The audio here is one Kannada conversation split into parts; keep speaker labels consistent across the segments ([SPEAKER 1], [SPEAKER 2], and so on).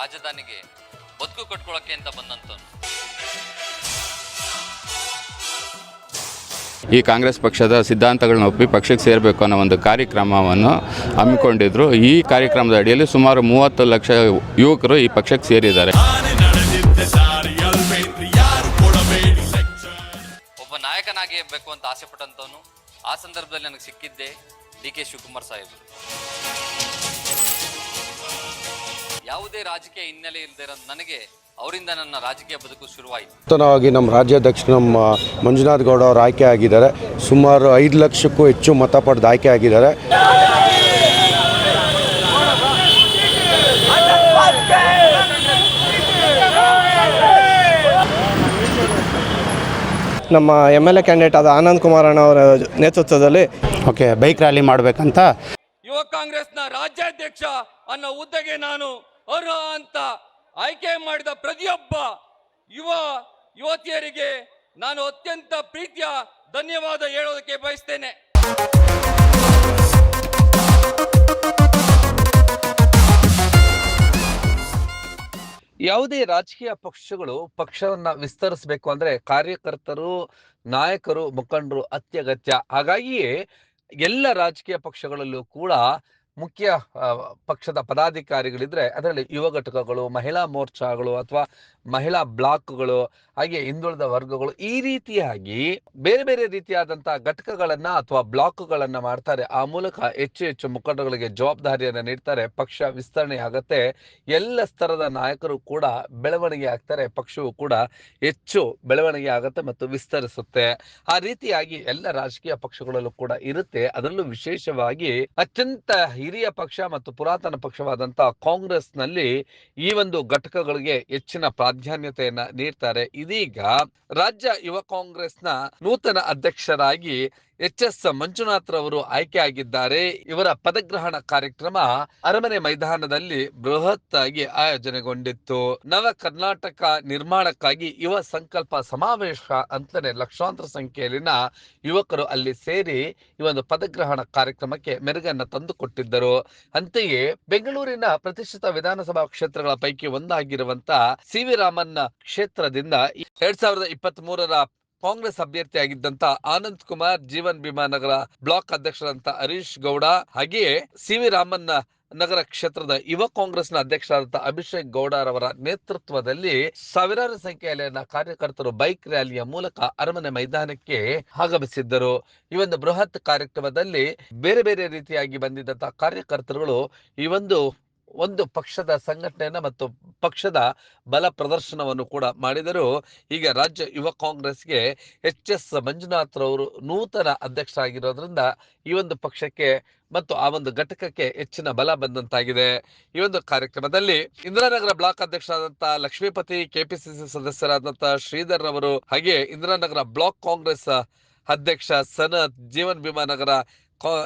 [SPEAKER 1] ರಾಜಧಾನಿಗೆ ಬದುಕು ಕಟ್ಕೊಳ್ಳೋಕೆ ಅಂತ ಬಂದಂತವನು.
[SPEAKER 2] ಈ ಕಾಂಗ್ರೆಸ್ ಪಕ್ಷದ ಸಿದ್ಧಾಂತಗಳನ್ನ ಒಪ್ಪಿ ಪಕ್ಷಕ್ಕೆ ಸೇರಬೇಕು ಅನ್ನೋ ಒಂದು ಕಾರ್ಯಕ್ರಮವನ್ನು ಹಮ್ಮಿಕೊಂಡಿದ್ರು. ಈ ಕಾರ್ಯಕ್ರಮದ ಅಡಿಯಲ್ಲಿ ಸುಮಾರು ಮೂವತ್ತು ಲಕ್ಷ ಯುವಕರು ಈ ಪಕ್ಷಕ್ಕೆ ಸೇರಿದ್ದಾರೆ.
[SPEAKER 1] ಒಬ್ಬ ನಾಯಕನಾಗಿ ಬೇಕು ಅಂತ ಆಸೆ ಪಟ್ಟಂತವನು ಆ ಸಂದರ್ಭದಲ್ಲಿ ನನಗೆ ಸಿಕ್ಕಿದ್ದೆ ಡಿ ಕೆ ಶಿವಕುಮಾರ್ ಸಾಹೇಬರು. ಯಾವುದೇ ರಾಜಕೀಯ ಹಿನ್ನೆಲೆ ಇಲ್ಲದೆ ನನಗೆ ಅವರಿಂದ ನನ್ನ ರಾಜಕೀಯ ಬದುಕು ಶುರುವಾಯಿತು.
[SPEAKER 3] ನೂತನವಾಗಿ ನಮ್ಮ ರಾಜ್ಯಾಧ್ಯಕ್ಷ ನಮ್ಮ ಮಂಜುನಾಥ್ ಗೌಡ ಅವರು ಆಯ್ಕೆ ಆಗಿದ್ದಾರೆ. ಸುಮಾರು ಐದು ಲಕ್ಷಕ್ಕೂ ಹೆಚ್ಚು ಮತ ಪಡೆದು ಆಯ್ಕೆ ಆಗಿದ್ದಾರೆ.
[SPEAKER 4] ನಮ್ಮ ಎಂ ಎಲ್ ಎ ಕ್ಯಾಂಡಿಡೇಟ್ ಆದ ಆನಂದ್ ಕುಮಾರ್ ಅಣ್ಣ ಅವರ ನೇತೃತ್ವದಲ್ಲಿ
[SPEAKER 5] ಓಕೆ ಬೈಕ್ ರ್ಯಾಲಿ ಮಾಡಬೇಕಂತ.
[SPEAKER 6] ಯುವ ಕಾಂಗ್ರೆಸ್ನ ರಾಜ್ಯಾಧ್ಯಕ್ಷ ಅನ್ನೋ ಹುದ್ದೆಗೆ ನಾನು ಅರ್ಹ ಅಂತ ಆಯ್ಕೆ ಮಾಡಿದ ಪ್ರತಿಯೊಬ್ಬ ಯುವ ಯುವತಿಯರಿಗೆ ನಾನು ಅತ್ಯಂತ ಪ್ರೀತಿಯ ಧನ್ಯವಾದ ಹೇಳೋದಕ್ಕೆ ಬಯಸ್ತೇನೆ.
[SPEAKER 7] ಯಾವುದೇ ರಾಜಕೀಯ ಪಕ್ಷಗಳು ಪಕ್ಷವನ್ನ ವಿಸ್ತರಿಸಬೇಕು ಅಂದ್ರೆ ಕಾರ್ಯಕರ್ತರು, ನಾಯಕರು, ಮುಖಂಡರು ಅತ್ಯಗತ್ಯ. ಹಾಗಾಗಿಯೇ ಎಲ್ಲ ರಾಜಕೀಯ ಪಕ್ಷಗಳಲ್ಲೂ ಕೂಡ ಮುಖ್ಯ ಪಕ್ಷದ ಪದಾಧಿಕಾರಿಗಳಿದ್ರೆ ಅದರಲ್ಲಿ ಯುವ ಘಟಕಗಳು, ಮಹಿಳಾ ಮೋರ್ಚಾಗಳು ಅಥವಾ ಮಹಿಳಾ ಬ್ಲಾಕ್ಗಳು, ಹಾಗೆ ಹಿಂದುಳಿದ ವರ್ಗಗಳು ಈ ರೀತಿಯಾಗಿ ಬೇರೆ ಬೇರೆ ರೀತಿಯಾದಂತಹ ಘಟಕಗಳನ್ನ ಅಥವಾ ಬ್ಲಾಕ್ಗಳನ್ನ ಮಾಡ್ತಾರೆ. ಆ ಮೂಲಕ ಹೆಚ್ಚು ಹೆಚ್ಚು ಮುಖಂಡಗಳಿಗೆ ಜವಾಬ್ದಾರಿಯನ್ನ ನೀಡ್ತಾರೆ. ಪಕ್ಷ ವಿಸ್ತರಣೆ ಆಗತ್ತೆ. ಎಲ್ಲ ಸ್ತರದ ನಾಯಕರು ಕೂಡ ಬೆಳವಣಿಗೆ ಆಗ್ತಾರೆ. ಪಕ್ಷವು ಕೂಡ ಹೆಚ್ಚು ಬೆಳವಣಿಗೆ ಆಗುತ್ತೆ ಮತ್ತು ವಿಸ್ತರಿಸುತ್ತೆ. ಆ ರೀತಿಯಾಗಿ ಎಲ್ಲ ರಾಜಕೀಯ ಪಕ್ಷಗಳಲ್ಲೂ ಕೂಡ ಇರುತ್ತೆ. ಅದರಲ್ಲೂ ವಿಶೇಷವಾಗಿ ಅತ್ಯಂತ ಹಿರಿಯ ಪಕ್ಷ ಮತ್ತು ಪುರಾತನ ಪಕ್ಷವಾದಂಥ ಕಾಂಗ್ರೆಸ್ನಲ್ಲಿ ಈ ಒಂದು ಘಟಕಗಳಿಗೆ ಹೆಚ್ಚಿನ ಪ್ರಾಧಾನ್ಯತೆಯನ್ನ ನೀಡ್ತಾರೆ. ಇದೀಗ ರಾಜ್ಯ ಯುವ ಕಾಂಗ್ರೆಸ್ನ ನೂತನ ಅಧ್ಯಕ್ಷರಾಗಿ ಎಚ್ ಎಸ್ ಮಂಜುನಾಥ್ ರವರು ಆಯ್ಕೆ ಆಗಿದ್ದಾರೆ ಇವರ ಪದಗ್ರಹಣ ಕಾರ್ಯಕ್ರಮ ಅರಮನೆ ಮೈದಾನದಲ್ಲಿ ಬೃಹತ್ ಆಗಿ ಆಯೋಜನೆಗೊಂಡಿತ್ತು. ನವ ಕರ್ನಾಟಕ ನಿರ್ಮಾಣಕ್ಕಾಗಿ ಯುವ ಸಂಕಲ್ಪ ಸಮಾವೇಶ ಅಂತಲೇ ಲಕ್ಷಾಂತರ ಸಂಖ್ಯೆಯಲ್ಲಿನ ಯುವಕರು ಅಲ್ಲಿ ಸೇರಿ ಈ ಒಂದು ಪದಗ್ರಹಣ ಕಾರ್ಯಕ್ರಮಕ್ಕೆ ಮೆರುಗನ್ನ ತಂದುಕೊಟ್ಟಿದ್ದರು. ಅಂತೆಯೇ ಬೆಂಗಳೂರಿನ ಪ್ರತಿಷ್ಠಿತ ವಿಧಾನಸಭಾ ಕ್ಷೇತ್ರಗಳ ಪೈಕಿ ಒಂದಾಗಿರುವಂತಹ ಸಿ ವಿ ರಾಮನ್ ಕ್ಷೇತ್ರದಿಂದ ಎರಡ್ ಸಾವಿರದ ಇಪ್ಪತ್ತ್ ಮೂರರ ಕಾಂಗ್ರೆಸ್ ಅಭ್ಯರ್ಥಿಯಾಗಿದ್ದಂತ ಆನಂದ್ ಕುಮಾರ್ ಜೀವನ್ ಭೀಮಾ ನಗರ ಬ್ಲಾಕ್ ಅಧ್ಯಕ್ಷರಂತ ಹರೀಶ್ ಗೌಡ ಹಾಗೆಯೇ ಸಿ ವಿ ರಾಮನ್ ನಗರ ಕ್ಷೇತ್ರದ ಯುವ ಕಾಂಗ್ರೆಸ್ನ ಅಧ್ಯಕ್ಷರಾದಂತ ಅಭಿಷೇಕ್ ಗೌಡರವರ ನೇತೃತ್ವದಲ್ಲಿ ಸಾವಿರಾರು ಸಂಖ್ಯೆಯಲ್ಲಿನ ಕಾರ್ಯಕರ್ತರು ಬೈಕ್ ರ್ಯಾಲಿಯ ಮೂಲಕ ಅರಮನೆ ಮೈದಾನಕ್ಕೆ ಆಗಮಿಸಿದ್ದರು. ಈ ಒಂದು ಬೃಹತ್ ಕಾರ್ಯಕ್ರಮದಲ್ಲಿ ಬೇರೆ ಬೇರೆ ರೀತಿಯಾಗಿ ಬಂದಿದ್ದಂತಹ ಕಾರ್ಯಕರ್ತರುಗಳು ಈ ಒಂದು ಒಂದು ಪಕ್ಷದ ಸಂಘಟನೆಯನ್ನ ಮತ್ತು ಪಕ್ಷದ ಬಲ ಪ್ರದರ್ಶನವನ್ನು ಕೂಡ ಮಾಡಿದರು. ಈಗ ರಾಜ್ಯ ಯುವ ಕಾಂಗ್ರೆಸ್ಗೆ ಎಚ್ ಎಸ್ ಮಂಜುನಾಥ್ ರವರು ನೂತನ ಅಧ್ಯಕ್ಷರಾಗಿರೋದ್ರಿಂದ ಈ ಒಂದು ಪಕ್ಷಕ್ಕೆ ಮತ್ತು ಆ ಒಂದು ಘಟಕಕ್ಕೆ ಹೆಚ್ಚಿನ ಬಲ ಬಂದಂತಾಗಿದೆ. ಈ ಒಂದು ಕಾರ್ಯಕ್ರಮದಲ್ಲಿ ಇಂದಿರಾನಗರ ಬ್ಲಾಕ್ ಅಧ್ಯಕ್ಷರಾದಂತಹ ಲಕ್ಷ್ಮೀಪತಿ, ಕೆಪಿಸಿಸಿ ಸದಸ್ಯರಾದಂತಹ ಶ್ರೀಧರ್ ರವರು ಹಾಗೆ ಇಂದಿರಾನಗರ ಬ್ಲಾಕ್ ಕಾಂಗ್ರೆಸ್ ಅಧ್ಯಕ್ಷ ಸನತ್, ಜೀವನ್ ಭೀಮಾ ನಗರ ಕಾ-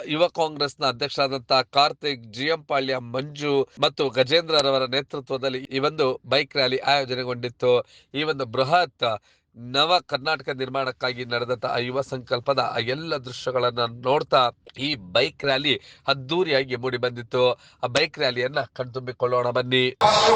[SPEAKER 7] ಯುವ ಕಾಂಗ್ರೆಸ್ನ ಅಧ್ಯಕ್ಷರಾದಂತಹ ಕಾರ್ತಿಕ್, ಜಿಎಂ ಪಾಳ್ಯ, ಮಂಜು ಮತ್ತು ಗಜೇಂದ್ರ ರವರ ನೇತೃತ್ವದಲ್ಲಿ ಈ ಒಂದು ಬೈಕ್ ರ್ಯಾಲಿ ಆಯೋಜನೆಗೊಂಡಿತ್ತು. ಈ ಒಂದು ಬೃಹತ್ ನವ ಕರ್ನಾಟಕ ನಿರ್ಮಾಣಕ್ಕಾಗಿ ನಡೆದಂತಹ ಯುವ ಸಂಕಲ್ಪದ ಆ ಎಲ್ಲ ದೃಶ್ಯಗಳನ್ನ ನೋಡ್ತಾ ಈ ಬೈಕ್ ರ್ಯಾಲಿ ಅದ್ದೂರಿಯಾಗಿ ಮೂಡಿ ಬಂದಿತ್ತು. ಆ ಬೈಕ್ ರ್ಯಾಲಿಯನ್ನ ಕಣ್ತುಂಬಿಕೊಳ್ಳೋಣ ಬನ್ನಿ.
[SPEAKER 8] ಪಕ್ಷ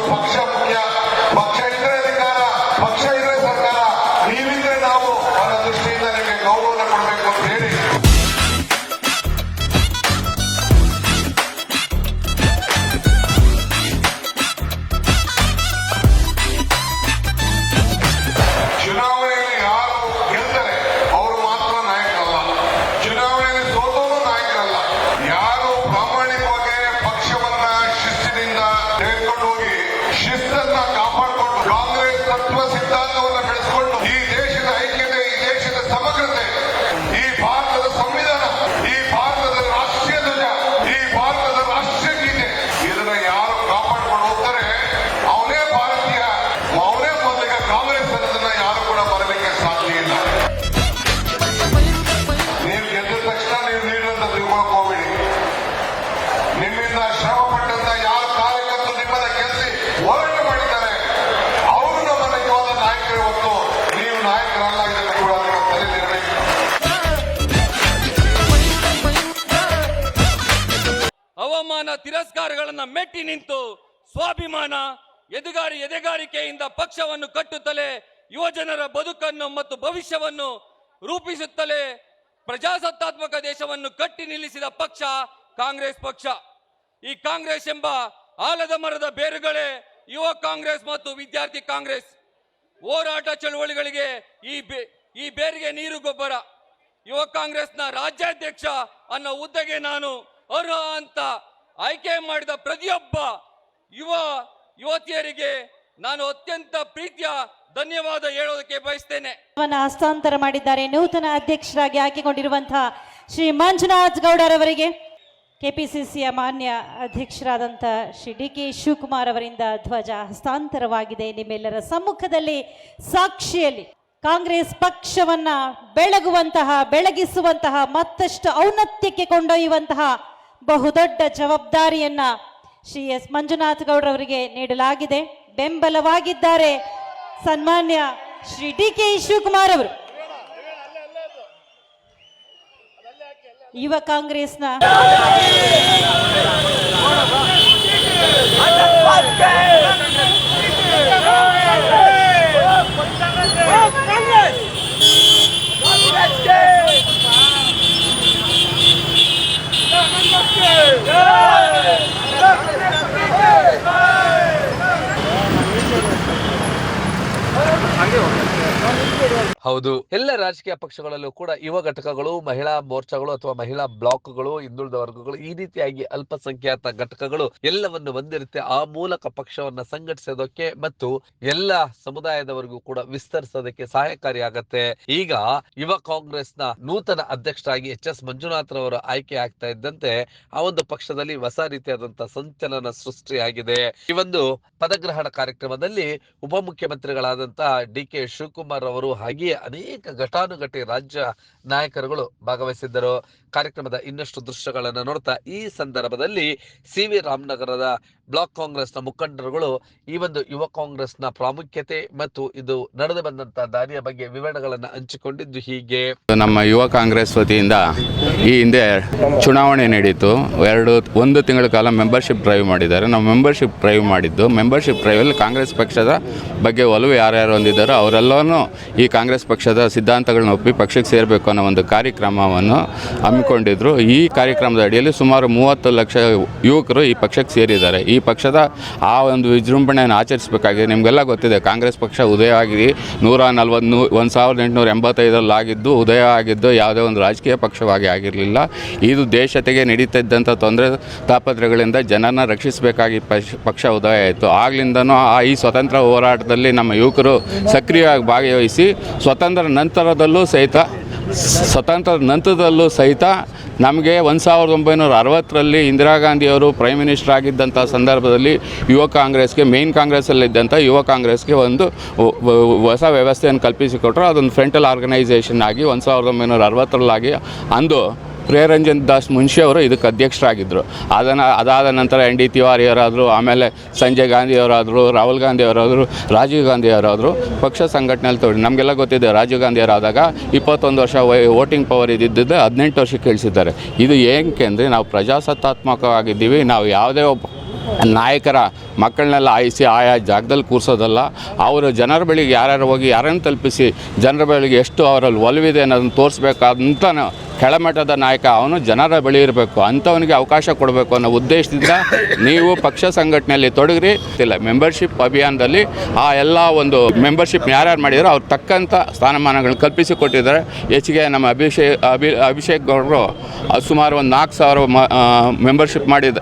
[SPEAKER 6] ಅವಮಾನ ತಿರಸ್ಕಾರಗಳನ್ನು ಮೆಟ್ಟಿ ನಿಂತು ಸ್ವಾಭಿಮಾನ, ಎದುಗಾರಿ ಎದೆಗಾರಿಕೆಯಿಂದ ಪಕ್ಷವನ್ನು ಕಟ್ಟುತ್ತಲೇ ಯುವಜನರ ಬದುಕನ್ನು ಮತ್ತು ಭವಿಷ್ಯವನ್ನು ರೂಪಿಸುತ್ತಲೇ ಪ್ರಜಾಸತ್ತಾತ್ಮಕ ದೇಶವನ್ನು ಕಟ್ಟಿ ನಿಲ್ಲಿಸಿದ ಪಕ್ಷ ಕಾಂಗ್ರೆಸ್ ಪಕ್ಷ. ಈ ಕಾಂಗ್ರೆಸ್ ಎಂಬ ಆಲದ ಮರದ ಬೇರುಗಳೇ ಯುವ ಕಾಂಗ್ರೆಸ್ ಮತ್ತು ವಿದ್ಯಾರ್ಥಿ ಕಾಂಗ್ರೆಸ್. ಹೋರಾಟ ಚಳುವಳಿಗಳಿಗೆ ಈ ಬೇ, ಈ ಬೇರಿಗೆ ನೀರು ಗೊಬ್ಬರ. ಯುವ ಕಾಂಗ್ರೆಸ್ನ ರಾಜ್ಯಾಧ್ಯಕ್ಷ ಅನ್ನೋ ಹುದ್ದೆಗೆ ನಾನು ಅರ್ಹ ಅಂತ ಆಯ್ಕೆ ಮಾಡಿದ ಪ್ರತಿಯೊಬ್ಬ ಯುವ ಯುವತಿಯರಿಗೆ ನಾನು ಅತ್ಯಂತ ಪ್ರೀತಿಯ ಧನ್ಯವಾದ ಹೇಳೋದಕ್ಕೆ ಬಯಸ್ತೇನೆ.
[SPEAKER 9] ಹಸ್ತಾಂತರ ಮಾಡಿದ್ದಾರೆ. ನೂತನ ಅಧ್ಯಕ್ಷರಾಗಿ ಆಯ್ಕೆಗೊಂಡಿರುವಂತಹ ಶ್ರೀ ಮಂಜುನಾಥ್ ಗೌಡರವರಿಗೆ ಕೆಪಿಸಿಸಿಯ ಮಾನ್ಯ ಅಧ್ಯಕ್ಷರಾದಂಥ ಶ್ರೀ ಡಿ ಕೆ ಶಿವಕುಮಾರ್ ಅವರಿಂದ ಧ್ವಜ ಹಸ್ತಾಂತರವಾಗಿದೆ. ನಿಮ್ಮೆಲ್ಲರ ಸಮ್ಮುಖದಲ್ಲಿ, ಸಾಕ್ಷಿಯಲ್ಲಿ ಕಾಂಗ್ರೆಸ್ ಪಕ್ಷವನ್ನ ಬೆಳಗುವಂತಹ, ಬೆಳಗಿಸುವಂತಹ ಮತ್ತಷ್ಟು ಔನ್ನತ್ಯಕ್ಕೆ ಕೊಂಡೊಯ್ಯುವಂತಹ ಬಹುದೊಡ್ಡ ಜವಾಬ್ದಾರಿಯನ್ನ ಶ್ರೀ ಎಸ್ ಮಂಜುನಾಥ್ ಗೌಡ್ರವರಿಗೆ ನೀಡಲಾಗಿದೆ. ಬೆಂಬಲವಾಗಿದ್ದಾರೆ ಸನ್ಮಾನ್ಯ ಶ್ರೀ ಡಿ ಕೆ ಶಿವಕುಮಾರ್ ಅವರು. ಯುವ ಕಾಂಗ್ರೆಸ್ನ
[SPEAKER 7] ಹೌದು. ಎಲ್ಲ ರಾಜಕೀಯ ಪಕ್ಷಗಳಲ್ಲೂ ಕೂಡ ಯುವ ಘಟಕಗಳು, ಮಹಿಳಾ ಮೋರ್ಚಾಗಳು ಅಥವಾ ಮಹಿಳಾ ಬ್ಲಾಕ್ಗಳು, ಹಿಂದುಳಿದ ವರ್ಗಗಳು ಈ ರೀತಿಯಾಗಿ ಅಲ್ಪಸಂಖ್ಯಾತ ಘಟಕಗಳು ಎಲ್ಲವನ್ನು ಹೊಂದಿರುತ್ತೆ. ಆ ಮೂಲಕ ಪಕ್ಷವನ್ನ ಸಂಘಟಿಸೋದಕ್ಕೆ ಮತ್ತು ಎಲ್ಲ ಸಮುದಾಯದವರೆಗೂ ಕೂಡ ವಿಸ್ತರಿಸೋದಕ್ಕೆ ಸಹಾಯಕಾರಿಯಾಗತ್ತೆ ಈಗ ಯುವ ಕಾಂಗ್ರೆಸ್ನ ನೂತನ ಅಧ್ಯಕ್ಷರಾಗಿ ಎಚ್ ಎಸ್ ಮಂಜುನಾಥ್ ರವರು ಆಯ್ಕೆ ಆಗ್ತಾ ಇದ್ದಂತೆ ಆ ಒಂದು ಪಕ್ಷದಲ್ಲಿ ಹೊಸ ರೀತಿಯಾದಂತಹ ಸಂಚಲನ ಸೃಷ್ಟಿಯಾಗಿದೆ. ಈ ಒಂದು ಪದಗ್ರಹಣ ಕಾರ್ಯಕ್ರಮದಲ್ಲಿ ಉಪಮುಖ್ಯಮಂತ್ರಿಗಳಾದಂತಹ ಡಿ ಕೆ ಶಿವಕುಮಾರ್ ಅವರು ಹಾಗೆಯೇ ಅನೇಕ ಘಟಾನುಘಟಿ ರಾಜ್ಯ ನಾಯಕರುಗಳು ಭಾಗವಹಿಸಿದ್ದರು. ಕಾರ್ಯಕ್ರಮದ ಇನ್ನಷ್ಟು ದೃಶ್ಯಗಳನ್ನು ನೋಡ್ತಾ ಈ ಸಂದರ್ಭದಲ್ಲಿ ಸಿ ವಿ ರಾಮನಗರದ ಬ್ಲಾಕ್ ಕಾಂಗ್ರೆಸ್ನ ಮುಖಂಡರುಗಳು ಈ ಒಂದು ಯುವ ಕಾಂಗ್ರೆಸ್ನ ಪ್ರಾಮುಖ್ಯತೆ ಮತ್ತು ಇದು ನಡೆದು ಬಂದಂತ ದಾರಿಯ ಬಗ್ಗೆ ವಿವರಣೆಗಳನ್ನು ಹಂಚಿಕೊಂಡಿದ್ದು ಹೀಗೆ.
[SPEAKER 2] ನಮ್ಮ ಯುವ ಕಾಂಗ್ರೆಸ್ ವತಿಯಿಂದ ಈ ಹಿಂದೆ ಚುನಾವಣೆ ನಡೀತು. ಎರಡು, ಒಂದು ತಿಂಗಳ ಕಾಲ ಮೆಂಬರ್ಶಿಪ್ ಡ್ರೈವ್ ಮಾಡಿದ್ದಾರೆ. ನಾವು ಮೆಂಬರ್ಶಿಪ್ ಡ್ರೈವ್ ಮಾಡಿದ್ದು. ಮೆಂಬರ್ಶಿಪ್ ಡ್ರೈವಲ್ಲಿ ಕಾಂಗ್ರೆಸ್ ಪಕ್ಷದ ಬಗ್ಗೆ ಒಲವು ಯಾರ್ಯಾರು ಹೊಂದಿದ್ದಾರೋ ಅವರೆಲ್ಲರೂ ಈ ಕಾಂಗ್ರೆಸ್ ಪಕ್ಷದ ಸಿದ್ಧಾಂತಗಳನ್ನ ಒಪ್ಪಿ ಪಕ್ಷಕ್ಕೆ ಸೇರಬೇಕು ಅನ್ನೋ ಒಂದು ಕಾರ್ಯಕ್ರಮವನ್ನು ಹಮ್ಮಿಕೊಂಡಿದ್ರು. ಈ ಕಾರ್ಯಕ್ರಮದ ಅಡಿಯಲ್ಲಿ ಸುಮಾರು ಮೂವತ್ತು ಲಕ್ಷ ಯುವಕರು ಈ ಪಕ್ಷಕ್ಕೆ ಸೇರಿದ್ದಾರೆ. ಈ ಪಕ್ಷದ ಆ ಒಂದು ವಿಜೃಂಭಣೆಯನ್ನು ಆಚರಿಸಬೇಕಾಗಿದೆ. ನಿಮಗೆಲ್ಲ ಗೊತ್ತಿದೆ, ಕಾಂಗ್ರೆಸ್ ಪಕ್ಷ ಉದಯ ಆಗಿ ನೂರ ನಲ್ವತ್ತು, ಒಂದು ಸಾವಿರದ ಎಂಟುನೂರ ಎಂಬತ್ತೈದರಲ್ಲಿ ಆಗಿದ್ದು, ಉದಯ ಆಗಿದ್ದು ಯಾವುದೇ ಒಂದು ರಾಜಕೀಯ ಪಕ್ಷವಾಗಿ ಆಗಿರಲಿಲ್ಲ. ಇದು ದೇಶತೆಗೆ ನಡೀತಾ ಇದ್ದಂಥ ತೊಂದರೆ ತಾಪತ್ರಗಳಿಂದ ಜನನ ರಕ್ಷಿಸಬೇಕಾಗಿ ಪಕ್ಷ ಉದಯ ಆಯಿತು. ಆಗ್ಲಿಂದನೂ ಆ ಈ ಸ್ವತಂತ್ರ ಹೋರಾಟದಲ್ಲಿ ನಮ್ಮ ಯುವಕರು ಸಕ್ರಿಯವಾಗಿ ಭಾಗವಹಿಸಿ ಸ್ವತಂತ್ರ ನಂತರದಲ್ಲೂ ಸಹಿತ, ಸ್ವತಂತ್ರ ನಂತರದಲ್ಲೂ ಸಹಿತ ನಮಗೆ ಒಂದು ಸಾವಿರದ ಒಂಬೈನೂರ ಅರವತ್ತರಲ್ಲಿ ಇಂದಿರಾ ಗಾಂಧಿಯವರು ಪ್ರೈಮ್ ಮಿನಿಸ್ಟರ್ ಆಗಿದ್ದಂಥ ಸಂದರ್ಭದಲ್ಲಿ ಯುವ ಕಾಂಗ್ರೆಸ್ಗೆ ಮೇನ್ ಕಾಂಗ್ರೆಸ್ಸಲ್ಲಿದ್ದಂಥ ಯುವ ಕಾಂಗ್ರೆಸ್ಗೆ ಒಂದು ಹೊಸ ವ್ಯವಸ್ಥೆಯನ್ನು ಕಲ್ಪಿಸಿಕೊಟ್ರು. ಅದೊಂದು ಫ್ರೆಂಟಲ್ ಆರ್ಗನೈಸೇಷನ್ ಆಗಿ ಒಂದು ಸಾವಿರದ ಒಂಬೈನೂರ ಅರವತ್ತರಲ್ಲಾಗಿ ಅಂದು ಪ್ರಿಯರಂಜನ್ ದಾಸ್ ಮುನ್ಷಿ ಅವರು ಇದಕ್ಕೆ ಅಧ್ಯಕ್ಷರಾಗಿದ್ದರು. ಅದನ್ನು ಅದಾದ ನಂತರ ಎನ್ ಡಿ ತಿವಾರಿಯವರಾದರು ಆಮೇಲೆ ಸಂಜಯ್ ಗಾಂಧಿಯವರಾದರು ರಾಹುಲ್ ಗಾಂಧಿಯವರಾದರು ರಾಜೀವ್ ಗಾಂಧಿ ಅವರಾದರು, ಪಕ್ಷ ಸಂಘಟನೆಯಲ್ಲಿ ತೊಗೊಂಡು ನಮಗೆಲ್ಲ ಗೊತ್ತಿದೆ ರಾಜೀವ್ ಗಾಂಧಿಯವರಾದಾಗ ಇಪ್ಪತ್ತೊಂದು ವರ್ಷ ವೈ ವೋಟಿಂಗ್ ಪವರ್ ಇದ್ದಿದ್ದು ಹದಿನೆಂಟು ವರ್ಷಕ್ಕೆ ಇಳಿಸಿದ್ದಾರೆ ಇದು ಏನಕ್ಕೆ ಅಂದರೆ ನಾವು ಪ್ರಜಾಸತ್ತಾತ್ಮಕವಾಗಿದ್ದೀವಿ, ನಾವು ಯಾವುದೇ ಒಬ್ಬ ನಾಯಕರ ಮಕ್ಕಳನ್ನೆಲ್ಲ ಆಯಿಸಿ ಆಯಾ ಜಾಗದಲ್ಲಿ ಕೂರಿಸೋದಲ್ಲ, ಅವರು ಜನರ ಬಳಿಗೆ ಯಾರ್ಯಾರು ಹೋಗಿ ಯಾರನ್ನು ತಲುಪಿಸಿ, ಜನರ ಬಳಿಗೆ ಎಷ್ಟು ಅವರಲ್ಲಿ ಒಲವಿದೆ ಅನ್ನೋದನ್ನು ತೋರಿಸ್ಬೇಕಾದಂತ ಕೆಳಮಟ್ಟದ ನಾಯಕ, ಅವನು ಜನರ ಬಳಿ ಇರಬೇಕು, ಅಂಥವನಿಗೆ ಅವಕಾಶ ಕೊಡಬೇಕು ಅನ್ನೋ ಉದ್ದೇಶದಿಂದ ನೀವು ಪಕ್ಷ ಸಂಘಟನೆಯಲ್ಲಿ ತೊಡಗ್ರಿ. ಇಲ್ಲ ಮೆಂಬರ್ಶಿಪ್ ಅಭಿಯಾನದಲ್ಲಿ ಆ ಎಲ್ಲ ಒಂದು ಮೆಂಬರ್ಶಿಪ್ ಯಾರ್ಯಾರು ಮಾಡಿದ್ರು ಅವ್ರು ತಕ್ಕಂಥ ಸ್ಥಾನಮಾನಗಳನ್ನು ಕಲ್ಪಿಸಿ ಕೊಟ್ಟಿದ್ದಾರೆ ಹೆಚ್ಚಿಗೆ ನಮ್ಮ ಅಭಿಷೇಕ್ ಅಭಿ, ಅಭಿಷೇಕ್ ಗೌಡರು ಸುಮಾರು ಒಂದು ನಾಲ್ಕು ಸಾವಿರ ಮೆಂಬರ್ಶಿಪ್ ಮಾಡಿದ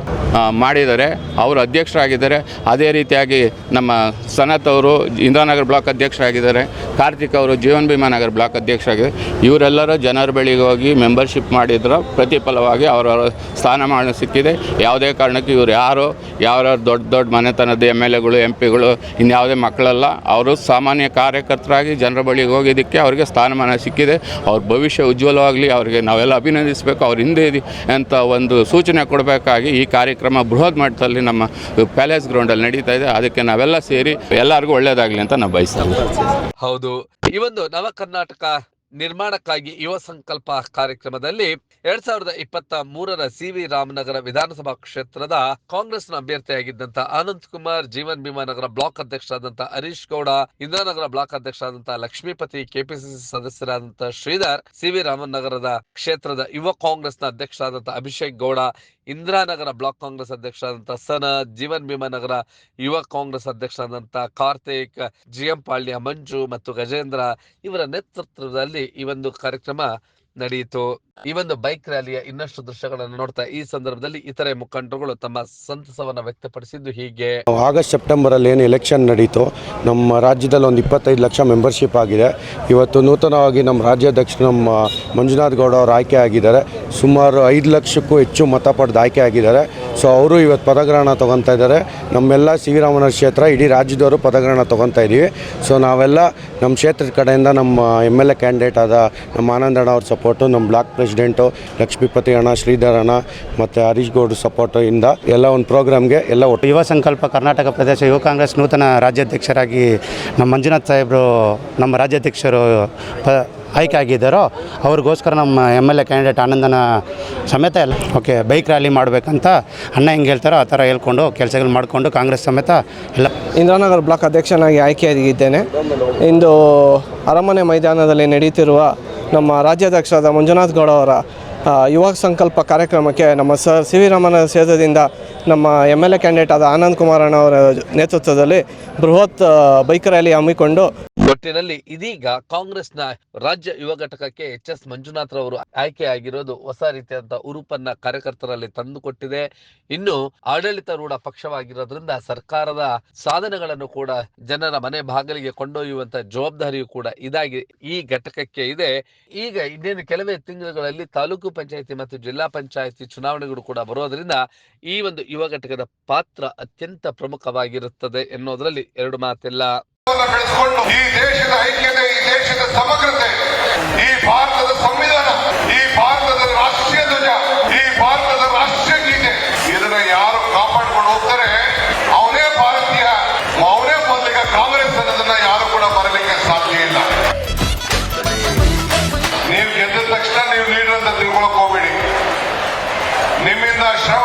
[SPEAKER 2] ಮಾಡಿದ್ದಾರೆ. ಅವರು ಅಧ್ಯಕ್ಷರಾಗಿದ್ದಾರೆ. ಅದೇ ರೀತಿಯಾಗಿ ನಮ್ಮ ಸನತ್ ಅವರು ಇಂದಿರಾನಗರ ಬ್ಲಾಕ್ ಅಧ್ಯಕ್ಷರಾಗಿದ್ದಾರೆ. ಕಾರ್ತಿಕ್ ಅವರು ಜೀವನ್ ಭೀಮಾನಗರ್ ಬ್ಲಾಕ್ ಅಧ್ಯಕ್ಷರಾಗಿದ್ದಾರೆ. ಇವರೆಲ್ಲರೂ ಜನರ ಬಳಿಗೆ ಹೋಗಿ ಮೆಂಬರ್ಶಿಪ್ ಮಾಡಿದ್ರ ಪ್ರತಿಫಲವಾಗಿ ಅವರವರ ಸ್ಥಾನಮಾನ ಸಿಕ್ಕಿದೆ. ಯಾವುದೇ ಕಾರಣಕ್ಕೆ ಇವರು ಯಾರು ಯಾವ್ಯಾವ ದೊಡ್ಡ ದೊಡ್ಡ ಮನೆತನದ ಎಂ ಎಲ್ ಎಗಳು, ಎಂ ಪಿಗಳು, ಇನ್ಯಾವುದೇ ಮಕ್ಕಳಲ್ಲ, ಅವರು ಸಾಮಾನ್ಯ ಕಾರ್ಯಕರ್ತರಾಗಿ ಜನರ ಬಳಿಗೆ ಹೋಗಿದ್ದಕ್ಕೆ ಅವರಿಗೆ ಸ್ಥಾನಮಾನ ಸಿಕ್ಕಿದೆ. ಅವ್ರ ಭವಿಷ್ಯ ಉಜ್ವಲವಾಗಲಿ, ಅವರಿಗೆ ನಾವೆಲ್ಲ ಅಭಿನಂದಿಸಬೇಕು, ಅವ್ರ ಹಿಂದೆ ಅಂತ ಒಂದು ಸೂಚನೆ ಕೊಡಬೇಕಾಗಿ ಈ ಕಾರ್ಯಕ್ರಮ ಬೃಹತ್ ಮಟ್ಟದಲ್ಲಿ ನಮ್ಮ ಪ್ಯಾಲೇಸ್ ಗ್ರೌಂಡಲ್ಲಿ ನಡೀತಾ ಇದೆ. ಅದಕ್ಕೆ ನಾವೆಲ್ಲ ಸೇರಿ ಎಲ್ಲರಿಗೂ ಒಳ್ಳೆಯದಾಗಲಿ ಅಂತ ನಾವು ಬಯಸ್ತೇವೆ
[SPEAKER 7] ಹೌದು. ಈ ಒಂದು ನವ ಕರ್ನಾಟಕ ನಿರ್ಮಾಣಕ್ಕಾಗಿ ಯುವ ಸಂಕಲ್ಪ ಕಾರ್ಯಕ್ರಮದಲ್ಲಿ ಎರಡ್ ಸಾವಿರದ ಇಪ್ಪತ್ತ ಮೂರರ ಸಿವಿ ರಾಮನಗರ ವಿಧಾನಸಭಾ ಕ್ಷೇತ್ರದ ಕಾಂಗ್ರೆಸ್ನ ಅಭ್ಯರ್ಥಿಯಾಗಿದ್ದಂತ ಆನಂದ್ ಕುಮಾರ್, ಜೀವನ್ ಭೀಮಾ ನಗರ ಬ್ಲಾಕ್ ಅಧ್ಯಕ್ಷರಾದಂತ ಹರೀಶ್ ಗೌಡ ಇಂದ್ರಾನಗರ ಬ್ಲಾಕ್ ಅಧ್ಯಕ್ಷರಾದಂತ ಲಕ್ಷ್ಮೀಪತಿ, ಕೆಪಿಸಿಸಿ ಸದಸ್ಯರಾದಂತಹ ಶ್ರೀಧರ್, ಸಿ ವಿ ರಾಮನಗರದ ಕ್ಷೇತ್ರದ ಯುವ ಕಾಂಗ್ರೆಸ್ನ ಅಧ್ಯಕ್ಷರಾದಂತ ಅಭಿಷೇಕ್ ಗೌಡ ಇಂದಿರಾನಗರ ಬ್ಲಾಕ್ ಕಾಂಗ್ರೆಸ್ ಅಧ್ಯಕ್ಷರಾದಂತ ಸನ ಜೀವನ್ ಭೀಮಾ ನಗರ ಯುವ ಕಾಂಗ್ರೆಸ್ ಅಧ್ಯಕ್ಷರಾದಂತ ಕಾರ್ತಿಕ್, ಜಿಎಂ ಪಾಳ್ಯ, ಮಂಜು ಮತ್ತು ಗಜೇಂದ್ರ ಇವರ ನೇತೃತ್ವದಲ್ಲಿ ಈ ಒಂದು ಕಾರ್ಯಕ್ರಮ ನಡೆಯಿತು. ಈ ಒಂದು ಬೈಕ್ ರ್ಯಾಲಿಯ ಇನ್ನಷ್ಟು ದೃಶ್ಯಗಳನ್ನು ನೋಡ್ತಾ ಈ ಸಂದರ್ಭದಲ್ಲಿ ಇತರೆ ಮುಖಂಡರುಗಳು ತಮ್ಮ ಸಂತಸವನ್ನ ವ್ಯಕ್ತಪಡಿಸಿದ್ದು ಹೀಗೆ.
[SPEAKER 3] ಆಗಸ್ಟ್ ಸೆಪ್ಟೆಂಬರ್ ಅಲ್ಲಿ ಏನು ಎಲೆಕ್ಷನ್ ನಡೀತು ನಮ್ಮ ರಾಜ್ಯದಲ್ಲಿ ಒಂದು ಇಪ್ಪತ್ತೈದು ಲಕ್ಷ ಮೆಂಬರ್ಶಿಪ್ ಆಗಿದೆ. ಇವತ್ತು ನೂತನವಾಗಿ ನಮ್ಮ ರಾಜ್ಯಾಧ್ಯಕ್ಷ ನಮ್ಮ ಮಂಜುನಾಥ್ ಗೌಡ ಅವರು ಆಯ್ಕೆ ಆಗಿದ್ದಾರೆ. ಸುಮಾರು ಐದು ಲಕ್ಷಕ್ಕೂ ಹೆಚ್ಚು ಮತ ಪಡೆದು ಆಯ್ಕೆ ಆಗಿದ್ದಾರೆ. ಸೊ ಅವರು ಇವತ್ತು ಪದಗ್ರಹಣ ತೊಗೊತಾ ಇದ್ದಾರೆ. ನಮ್ಮೆಲ್ಲ ಸಿ ವಿ ರಾಮನ ಕ್ಷೇತ್ರ, ಇಡೀ ರಾಜ್ಯದವರು ಪದಗ್ರಹಣ ತೊಗೊತಾ ಇದ್ದೀವಿ. ಸೊ ನಾವೆಲ್ಲ ನಮ್ಮ ಕ್ಷೇತ್ರದ ಕಡೆಯಿಂದ ನಮ್ಮ ಎಂ ಎಲ್ ಎ ಕ್ಯಾಂಡಿಡೇಟ್ ಆದ ನಮ್ಮ ಆನಂದಣ್ಣ ಅವ್ರ ಸಪೋರ್ಟು, ನಮ್ಮ ಬ್ಲಾಕ್ ಪ್ರೆಸಿಡೆಂಟು ಲಕ್ಷ್ಮೀಪತಿ ಅಣ್ಣ ಶ್ರೀಧರ್ ಅಣ್ಣ ಮತ್ತು ಹರೀಶ್ ಗೌಡ್ ಸಪೋರ್ಟ್ ಇಂದ ಎಲ್ಲ ಒಂದು ಪ್ರೋಗ್ರಾಮ್ಗೆ ಎಲ್ಲ ಒಟ್ಟು
[SPEAKER 5] ಯುವ ಸಂಕಲ್ಪ ಕರ್ನಾಟಕ ಪ್ರದೇಶ ಯುವ ಕಾಂಗ್ರೆಸ್ ನೂತನ ರಾಜ್ಯಾಧ್ಯಕ್ಷರಾಗಿ ನಮ್ಮ ಮಂಜುನಾಥ್ ಸಾಹೇಬರು ನಮ್ಮ ರಾಜ್ಯಾಧ್ಯಕ್ಷರು ಪ ಆಯ್ಕೆ ಆಗಿದ್ದಾರೋ ಅವ್ರಿಗೋಸ್ಕರ ನಮ್ಮ ಎಂ ಎಲ್ ಎ ಕ್ಯಾಂಡಿಡೇಟ್ ಆನಂದನ ಸಮೇತ ಎಲ್ಲ ಓಕೆ ಬೈಕ್ ರ್ಯಾಲಿ ಮಾಡಬೇಕಂತ ಅಣ್ಣ ಹೆಂಗೆ ಹೇಳ್ತಾರೋ ಆ ಥರ ಹೇಳ್ಕೊಂಡು ಕೆಲಸಗಳು ಮಾಡಿಕೊಂಡು ಕಾಂಗ್ರೆಸ್ ಸಮೇತ ಎಲ್ಲ
[SPEAKER 4] ಇಂದಿರಾನಗರ ಬ್ಲಾಕ್ ಅಧ್ಯಕ್ಷನಾಗಿ ಆಯ್ಕೆಯಾಗಿದ್ದೇನೆ. ಇಂದು ಅರಮನೆ ಮೈದಾನದಲ್ಲಿ ನಡೀತಿರುವ ನಮ್ಮ ರಾಜ್ಯಾಧ್ಯಕ್ಷರಾದ ಮಂಜುನಾಥ್ ಗೌಡ ಅವರ ಯುವ ಸಂಕಲ್ಪ ಕಾರ್ಯಕ್ರಮಕ್ಕೆ ನಮ್ಮ ಸರ್ ಸಿ ವಿ ರಾಮನ ಕ್ಷೇತ್ರದಿಂದ ನಮ್ಮ ಎಂ ಎಲ್ ಎ ಕ್ಯಾಂಡಿಡೇಟ್ ಆದ ಆನಂದ್ ಕುಮಾರಣ್ಣ ಅವರ ನೇತೃತ್ವದಲ್ಲಿ ಬೃಹತ್ ಬೈಕ್ ರ್ಯಾಲಿ ಹಮ್ಮಿಕೊಂಡು
[SPEAKER 7] ಒಟ್ಟಿನಲ್ಲಿ ಇದೀಗ ಕಾಂಗ್ರೆಸ್ನ ರಾಜ್ಯ ಯುವ ಘಟಕಕ್ಕೆ ಎಚ್ ಎಸ್ ಮಂಜುನಾಥ್ ರವರು ಆಯ್ಕೆ ಆಗಿರೋದು ಹೊಸ ರೀತಿಯಾದಂತಹ ಉರುಪನ್ನ ಕಾರ್ಯಕರ್ತರಲ್ಲಿ ತಂದುಕೊಟ್ಟಿದೆ. ಇನ್ನು ಆಡಳಿತಾರೂಢ ಪಕ್ಷವಾಗಿರೋದ್ರಿಂದ ಸರ್ಕಾರದ ಸಾಧನೆಗಳನ್ನು ಕೂಡ ಜನರ ಮನೆ ಬಾಗಿಲಿಗೆ ಕೊಂಡೊಯ್ಯುವಂತ ಜವಾಬ್ದಾರಿಯು ಕೂಡ ಇದಾಗಿ ಈ ಘಟಕಕ್ಕೆ ಇದೆ. ಈಗ ಇನ್ನೇನು ಕೆಲವೇ ತಿಂಗಳುಗಳಲ್ಲಿ ತಾಲೂಕು ಪಂಚಾಯಿತಿ ಮತ್ತು ಜಿಲ್ಲಾ ಪಂಚಾಯಿತಿ ಚುನಾವಣೆಗಳು ಕೂಡ ಬರೋದ್ರಿಂದ ಈ ಒಂದು ಯುವ ಘಟಕದ ಪಾತ್ರ ಅತ್ಯಂತ ಪ್ರಮುಖವಾಗಿರುತ್ತದೆ ಎನ್ನುವುದರಲ್ಲಿ ಎರಡು ಮಾತಿಲ್ಲ.
[SPEAKER 8] ಬೆಳೆಸಿಕೊಂಡು ಈ ದೇಶದ ಐಕ್ಯತೆ, ಈ ದೇಶದ ಸಮಗ್ರತೆ, ಈ ಭಾರತದ ಸಂವಿಧಾನ, ಈ ಭಾರತದ ರಾಷ್ಟ್ರೀಯ ಧ್ವಜ, ಈ ಭಾರತದ ರಾಷ್ಟ್ರೀಯ ಗೀತೆ. ಯಾರು ಕಾಪಾಡ್ಕೊಂಡು ಹೋಗ್ತಾರೆ? ಅವನೇ ಭಾರತೀಯ. ಅವನೇ ಮೊದಲಿಗೆ ಕಾಂಗ್ರೆಸ್ ಅನ್ನೋದನ್ನ ಯಾರು ಕೂಡ ಬರಲಿಕ್ಕೆ ಸಾಧ್ಯ ಇಲ್ಲ. ನೀವು ಗೆದ್ದ ತಕ್ಷಣ ನೀವು ಲೀಡರ್ ಅಂತ ತಿಳ್ಕೊಳಕ್ ಹೋಗ್ಬೇಡಿ. ನಿಮ್ಮಿಂದ ಶ್ರಮ